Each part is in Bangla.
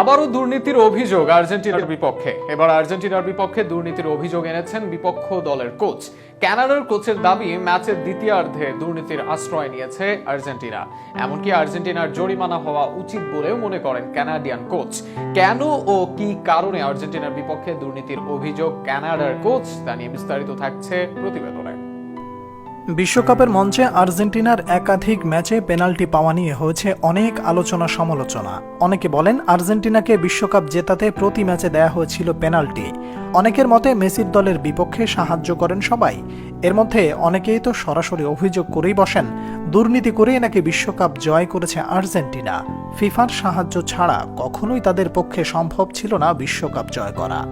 আবারও দুর্নীতির অভিযোগ আর্জেন্টিনার বিপক্ষে। এবার আর্জেন্টিনার বিপক্ষে দুর্নীতির অভিযোগ এনেছেন বিপক্ষ দলের কোচ। ক্যানাডার কোচের দাবি, ম্যাচের দ্বিতীয়ার্ধে দুর্নীতির আশ্রয় নিয়েছে আর্জেন্টিনা। এমনকি আর্জেন্টিনার জরিমানা হওয়া উচিত বলেও মনে করেন ক্যানাডিয়ান কোচ। কেন ও কি কারণে আর্জেন্টিনার বিপক্ষে দুর্নীতির অভিযোগ ক্যানাডার কোচ? তা নিয়ে বিস্তারিত থাকছে প্রতিবেদনে। বিশ্বকাপের মঞ্চে আর্জেন্টিনার একাধিক ম্যাচে পেনাল্টি পাওয়া নিয়ে হয়েছে অনেক আলোচনা সমালোচনা। অনেকে বলেন আর্জেন্টিনাকে বিশ্বকাপ জেতাতে প্রতি ম্যাচে দেয়া হয়েছিল পেনাল্টি। অনেকের মতে মেসির দলের বিপক্ষে সাহায্য করেন সবাই। এর মধ্যে অনেকেই তো সরাসরি অভিযোগ করেই বসেন, দুর্নীতি করেই নাকি বিশ্বকাপ জয় করেছে আর্জেন্টিনা। ফিফার সাহায্য ছাড়া কখনোই তাদের পক্ষে সম্ভব ছিল না বিশ্বকাপ জয় করা।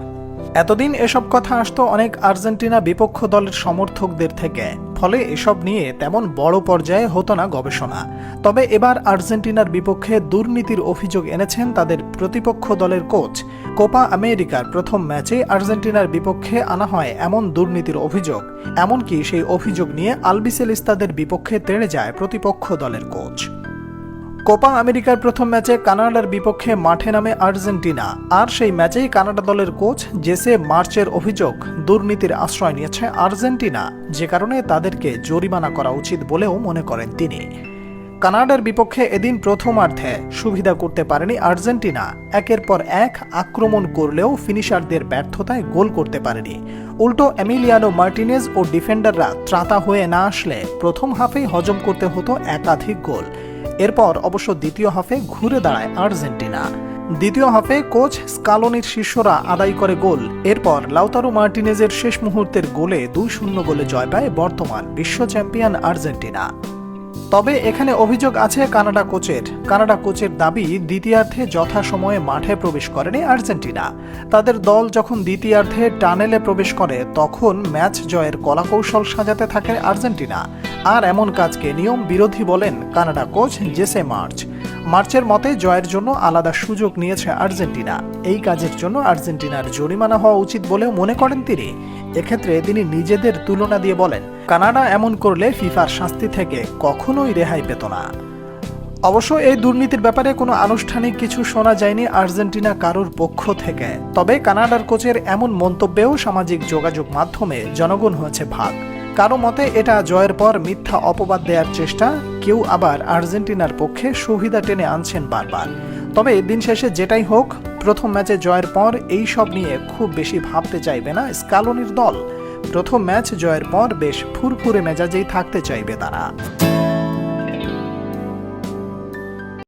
এতদিন এসব কথা আসতো অনেক আর্জেন্টিনা বিপক্ষ দলের সমর্থকদের থেকে। ফলে এসব নিয়ে তেমন বড় পর্যায়ে হতো না গবেষণা। তবে এবার আর্জেন্টিনার বিপক্ষে দুর্নীতির অভিযোগ এনেছেন তাদের প্রতিপক্ষ দলের কোচ। কোপা আমেরিকার প্রথম ম্যাচে আর্জেন্টিনার বিপক্ষে আনা হয় এমন দুর্নীতির অভিযোগ। এমনকি সেই অভিযোগ নিয়ে আলবিসেলিস্তাদের বিপক্ষে তেড়ে যায় প্রতিপক্ষ দলের কোচ। কোপা আমেরিকার প্রথম ম্যাচে কানাডার বিপক্ষে মাঠে নামে আর্জেন্টিনা। আর সেই ম্যাচেই কানাডা দলের কোচ জেসে মার্চের অভিযোগ দুর্নীতির আশ্রয় নিয়েছে আর্জেন্টিনা, যে কারণে তাদেরকে জরিমানা করা উচিত বলেও মনে করেন তিনি। কানাডার বিপক্ষে এদিন প্রথমার্ধে সুবিধা করতে পারেনি আর্জেন্টিনা, একের পর এক আক্রমণ করলেও ফিনিশারদের ব্যর্থতায় গোল করতে পারেনি। উল্টো এমিলিয়ানো মার্টিনেজ ও ডিফেন্ডাররা ত্রাতা হয়ে না আসলে প্রথম হাফেই হজম করতে হতো একাধিক গোল। এরপর অবশ্য দ্বিতীয় হাফে ঘুরে দাঁড়ায় আর্জেন্টিনা। দ্বিতীয় হাফে কোচ স্কালোনির শিষ্যরা আদায় করে গোল। এরপর লাউতারো মার্টিনেজের শেষ মুহূর্তের গোলে দুই শূন্য গোলে জয় পায় বর্তমান বিশ্ব চ্যাম্পিয়ন আর্জেন্টিনা। তবে এখানে অভিযোগ আছে কানাডা কোচের। কানাডা কোচের দাবি, দ্বিতীয়ার্ধে যথাসময়ে মাঠে প্রবেশ করেনি আর্জেন্টিনা। তাদের দল যখন দ্বিতীয়ার্ধে টানেলে প্রবেশ করে, তখন ম্যাচ জয়ের কলাকৌশল সাজাতে থাকে আর্জেন্টিনা। আর এমন কাজকে নিয়ম বিরোধী বলেন কানাডা কোচ জেসে মার্চ। মার্চের মতে জয়ের জন্য আলাদা সুযোগ নিয়েছে আর্জেন্টিনা। এই কাজের জন্য আর্জেন্টিনার জরিমানা হওয়া উচিত বলেও মনে করেন তিনি। এক্ষেত্রে তিনি নিজেদের তুলনা দিয়ে বলেন, কানাডা এমন করলে ফিফার শাস্তি থেকে কখনোই রেহাই পেত না। অবশ্য এই দুর্নীতির ব্যাপারে কোনো আনুষ্ঠানিক কিছু শোনা যায়নি আর্জেন্টিনা কারোর পক্ষ থেকে। তবে কানাডার কোচের এমন মন্তব্যেও সামাজিক যোগাযোগ মাধ্যমে জনগণ হয়েছে ভাগ। কারও মতে এটা জয়ের পর মিথ্যা অপবাদ দেওয়ার চেষ্টা, কেউ আবার আর্জেন্টিনার পক্ষে সুবিধা টেনে আনছেন বারবার। তবে দিন শেষে যেটাই হোক, প্রথম ম্যাচে জয়ের পর এই সব নিয়ে খুব বেশি ভাবতে চাইবে না স্কালনির দল। প্রথম ম্যাচ জয়ের পর বেশ ফুরফুরে মেজাজেই থাকতে চাইবে তারা।